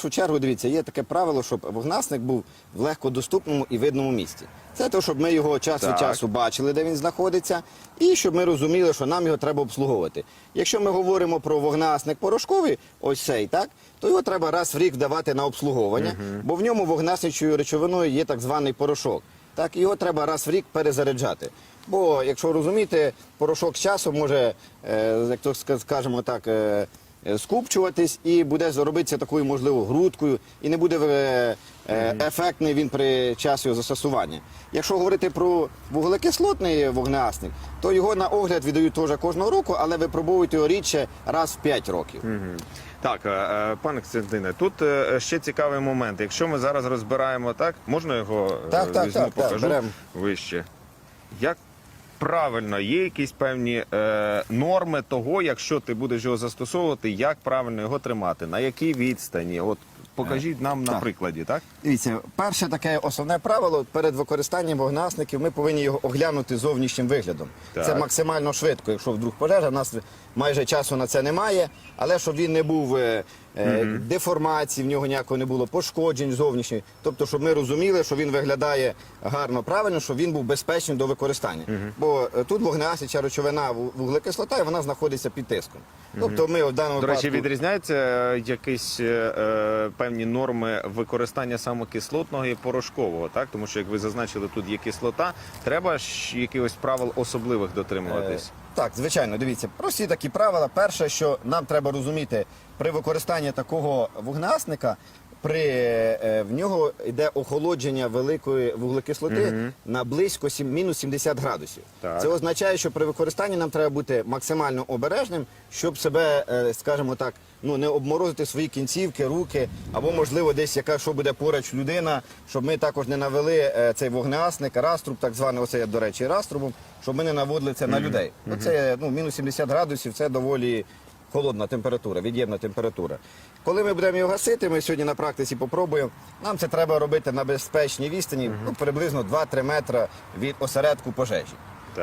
першу чергу, дивіться, є таке правило, щоб вогнасник був в легкодоступному і видному місці. Це те, щоб ми його час від Так. часу бачили, де він знаходиться, і щоб ми розуміли, що нам його треба обслуговувати. Якщо ми говоримо про вогнасник порошковий, ось цей, так, то його треба раз в рік вдавати на обслуговування, бо в ньому вогнасничою речовиною є так званий порошок. Так, його треба раз в рік перезаряджати. Бо, якщо розумієте, порошок з часом може, е, як то ска- скажемо так, е, скупчуватись і буде робитися такою, можливо, грудкою, і не буде е, е, ефектний він при часі його застосування. Якщо говорити про вуглекислотний вогнеасник, то його на огляд віддають теж кожного року, але випробовують його рідше раз в 5 років. Так, е, е, пане Костянтине, тут е, ще цікавий момент. Якщо ми зараз розбираємо так, можна його е, Так, так, візьму, так, так, покажу беремо. вище. Як правильно, є якісь певні е, норми того, якщо ти будеш його застосовувати, як правильно його тримати, на якій відстані? От покажіть нам на так. прикладі, так? Дивіться, перше таке основне правило перед використанням вогнасників ми повинні його оглянути зовнішнім виглядом. Так. Це максимально швидко. Якщо вдруг пожежа, у нас майже часу на це немає, але щоб він не був е, е, деформації, в нього ніякого не було пошкоджень зовнішніх. Тобто, щоб ми розуміли, що він виглядає гарно, правильно, щоб він був безпечним до використання. Бо е, тут вогнеасяча речовина ву- вуглекислота, і вона знаходиться під тиском. Тобто, ми в даному До речі, випадку... відрізняються е, якісь е, е, певні норми використання саме кислотного і порошкового, так? Тому що, як ви зазначили, тут є кислота, треба ж якихось правил особливих дотримуватись. Е, Так, звичайно, дивіться, прості такі правила. Перше, що нам треба розуміти, при використанні такого вогнасника, при е, в нього йде охолодження великої вуглекислоти на близько сім, мінус 70 градусів. Так. Це означає, що при використанні нам треба бути максимально обережним, щоб себе, е, скажімо так, ну не обморозити свої кінцівки, руки, або можливо десь яка що буде поруч людина, щоб ми також не навели е, цей вогнеасник, раструб, так званий, оце я, до речі, раструбом, щоб ми не наводили це на людей. Оце ну, мінус 70 градусів, це доволі холодна температура, від'ємна температура. Коли ми будемо його гасити, ми сьогодні на практиці попробуємо. Нам це треба робити на безпечній відстані, ну, приблизно 2-3 метри від осередку пожежі.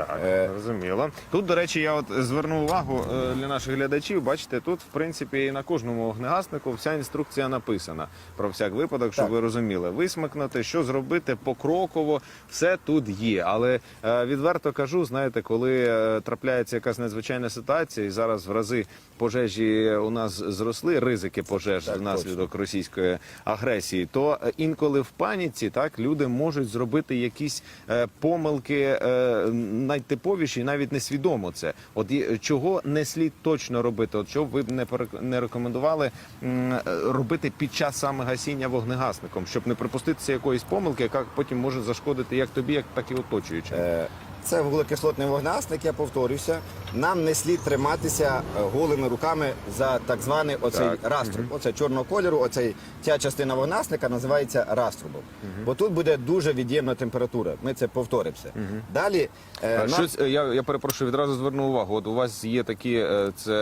Так, Е, зрозуміло. Тут, до речі, я от звернув увагу е, для наших глядачів. Бачите, тут, в принципі, на кожному вогнегаснику вся інструкція написана про всяк випадок, щоб Так. ви розуміли. Висмикнути, що зробити покроково, все тут є. Але е, відверто кажу, знаєте, коли е, трапляється якась надзвичайна ситуація, і зараз в рази пожежі у нас зросли, ризики пожеж Так, внаслідок російської агресії, то е, інколи в паніці так люди можуть зробити якісь е, помилки е, найтиповіші, навіть несвідомо це. От чого не слід точно робити? От чого ви б не не рекомендували е, робити під час саме гасіння вогнегасником, щоб не припуститися якоїсь помилки, яка потім може зашкодити як тобі, як так і оточуючим. Це вуглекислотний вогнасник, я повторюся. Нам не слід триматися е, голими руками за так званий оцей Так. раструб. Оце чорного кольору, оцей, ця частина вогнасника називається раструбом. Бо тут буде дуже від'ємна температура. Ми це повторимося. Далі е, А нам- Щось е, я, я перепрошую, відразу зверну увагу. От у вас є такі е, це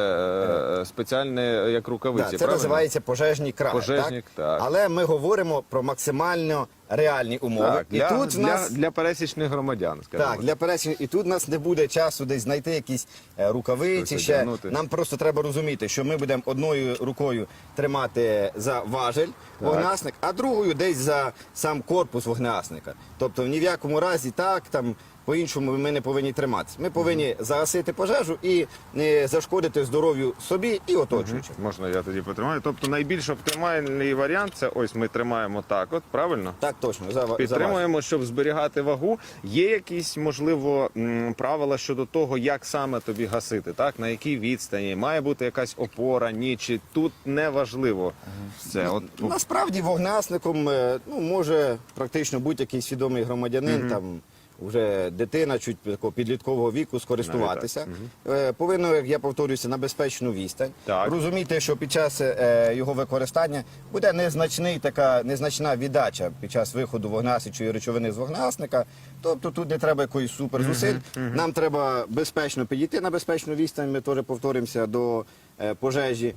е, спеціальне е, як рукавиці. Да, це правильно? називається пожежні краї. Пожежник, так. Але ми говоримо про максимально реальні умови. Так, для, тут для, нас для пересічних громадян, скажімо. Так, для пересічних. І тут у нас не буде часу десь знайти якісь е, рукавиці. Щось Ще одягнути. нам просто треба розуміти, що ми будемо одною рукою тримати за важель вогнасник, а другою десь за сам корпус вогнегасника. Тобто ні в якому разі так там. По-іншому ми не повинні триматися. Ми повинні загасити пожежу і не зашкодити здоров'ю собі і оточуючим. Можна я тоді потримаю. Тобто найбільш оптимальний варіант це ось ми тримаємо так, от правильно. Так точно, за. Підтримуємо, щоб зберігати вагу. Є якісь можливо м, правила щодо того, як саме тобі гасити, так на якій відстані має бути якась опора, ні чи тут не важливо все. От Насправді вогнасником е, ну, може практично будь-який свідомий громадянин, там вже дитина чуть такого підліткового віку скористуватися. Е, Повинно, як я повторюся, на безпечну відстань. Так. Розуміти, що під час е, його використання буде незначний така незначна віддача під час виходу вогнасичої речовини з вогнасника. Тобто тут не треба якоїсь суперзусиль. Нам треба безпечно підійти на безпечну відстань. Ми теж повторимося до е, пожежі.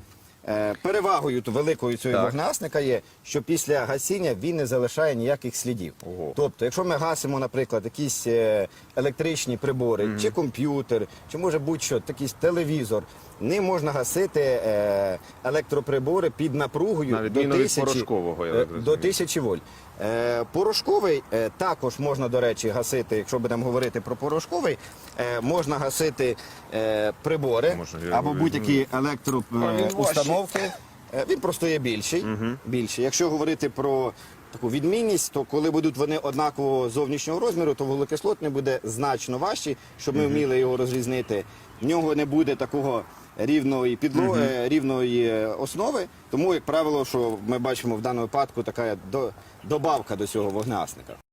Е, Перевагою то великою цього Так. вогнасника є, що після гасіння він не залишає ніяких слідів. Ого. Тобто, якщо ми гасимо, наприклад, якісь е, електричні прибори, чи комп'ютер, чи може будь-що, якийсь телевізор, ним можна гасити е, електроприбори під напругою На до відміну від тисячі, порошкового, я е, до розумію. тисячі вольт. Е, Порошковий е, також можна, до речі, гасити, якщо будемо говорити про порошковий, е, можна гасити прибори або будь-які електроустановки. Він просто є більший. більший. Якщо говорити про таку відмінність, то коли будуть вони однакового зовнішнього розміру, то вуглекислотний буде значно важчий, щоб ми вміли його розрізнити. В нього не буде такого рівної підлоги, рівної е, основи. Тому, як правило, що ми бачимо в даному випадку, така до- добавка до цього вогнегасника.